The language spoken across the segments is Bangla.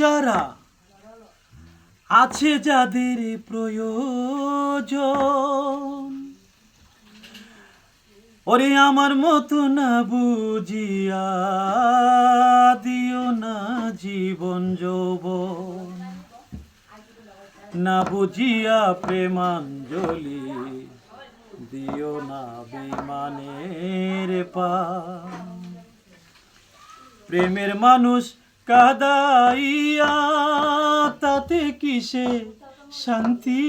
যারা আছে যাদের প্রয়োজন। ওরে আমার মতো না বুঝিয়া দিও না জীবন যৌবন। না বুঝিয়া প্রেমাঞ্জলি দিও না বিমানের পা প্রেমের মানুষ কাদাইয়া, তাতে কিসে শান্তি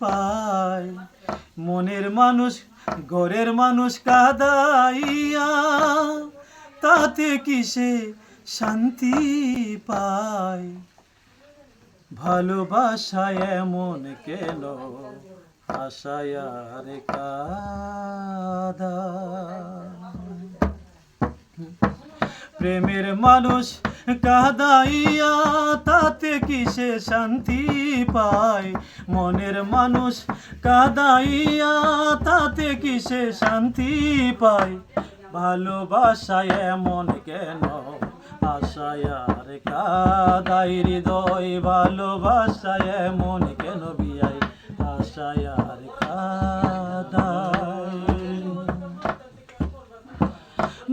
পায়? মনের মানুষ, ঘরের মানুষ কাদাইয়া, তাতে কিসে শান্তি পায়? ভালোবাসায় এমন কেন আশায় আর কাদা? প্রেমের মানুষ কাদাইয়া, তাতে কিসে শান্তি পায়? মনের মানুষ কাদাইয়া, তাতে কিসে শান্তি পায়? ভালোবাসায় এমন কেন? আশায় আর কাদাই হৃদয়, ভালোবাসায় এমন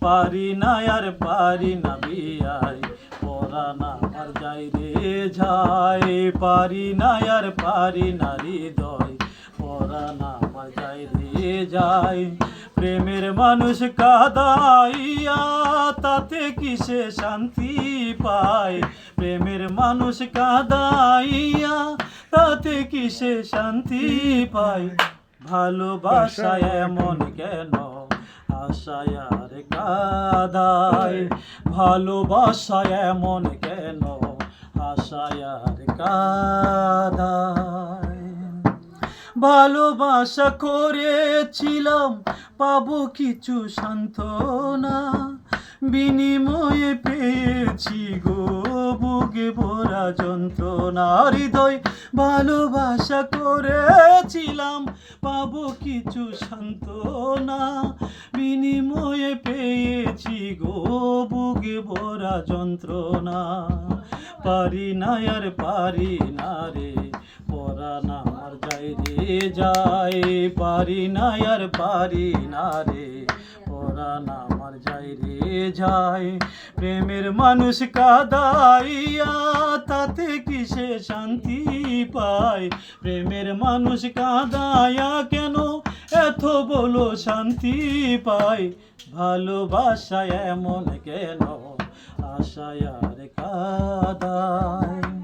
পারি না আর পারি না বিয়াই। পরানা আর যাই রে যাই পারি না আর পারি না হৃদয়। পরানা আমার যাই রে যাই। প্রেমের মানুষ কাদাইয়া তাতে কিসে শান্তি পায়? প্রেমের মানুষ কাদাইয়া তাতে কিসে শান্তি পায়? ভালোবাসা এমন কেন? আশায় আর কাদায় ভালোবাসা এমন কেন? আশায় আর কাদায়। ভালোবাসা করেছিলাম, পাবো কিছু সান্ত্বনা। বিনিময়ে পেয়েছি গো। বুকে ভরা যন্ত্রণা, হৃদয় ভালোবাসা করেছিলাম। পাবো কিছু সান্ত্বনা, বিনিময়ে পেয়েছি গো বুকে ভরা যন্ত্রণা। পারি না আর পারি না রে পরানা আর যাই রে যাই পারি না আর পারি না রে পরানা আমার যাই রে যাই প্রেমের মানুষ কাদাইয়া, তাতে কিসে শান্তি পায়? প্রেমের মানুষ কাদাইয়া কেন এত বলো শান্তি পায়? ভালোবাসা এমন কেন আশায় আর কাদায়?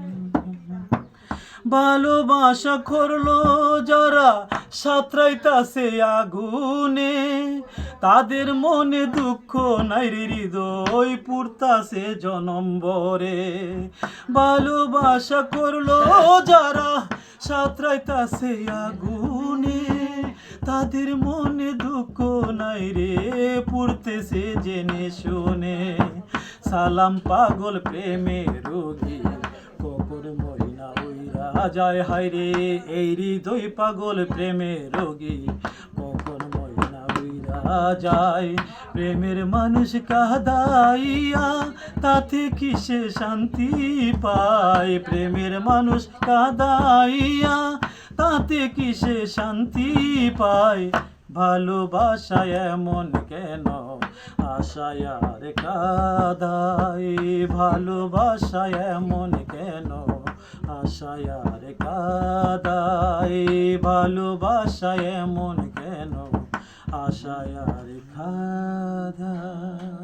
ভালোবাসা করল যারা, সাঁতরাইতাছে আগুনে। তাদের মনে দুঃখ নাই হৃদয় পুরতাছে জনম্বরে ভালোবাসা করল যারা, সাঁতরাইতাছে আগুনে। তাদের মনে দুঃখ নাই রে পুরতেছে জেনে শুনে। সালাম পাগল প্রেমে রোগী। যায় রে, এই হৃদয় পাগল প্রেমে রোগী। কখন মহিনা উইরা যায়, প্রেমের মানুষ কাদাইয়া, তাতে কিসে শান্তি পায়? প্রেমের মানুষ কাদাইয়া, তাতে কিসে শান্তি পায়? ভালোবাসা এমন কেন? আশায় আর কাদাই ভালোবাসা এমন কেন? আশায় আর কাদাই ভালোবাসায় এমন কেন? আশায় আর কাদাই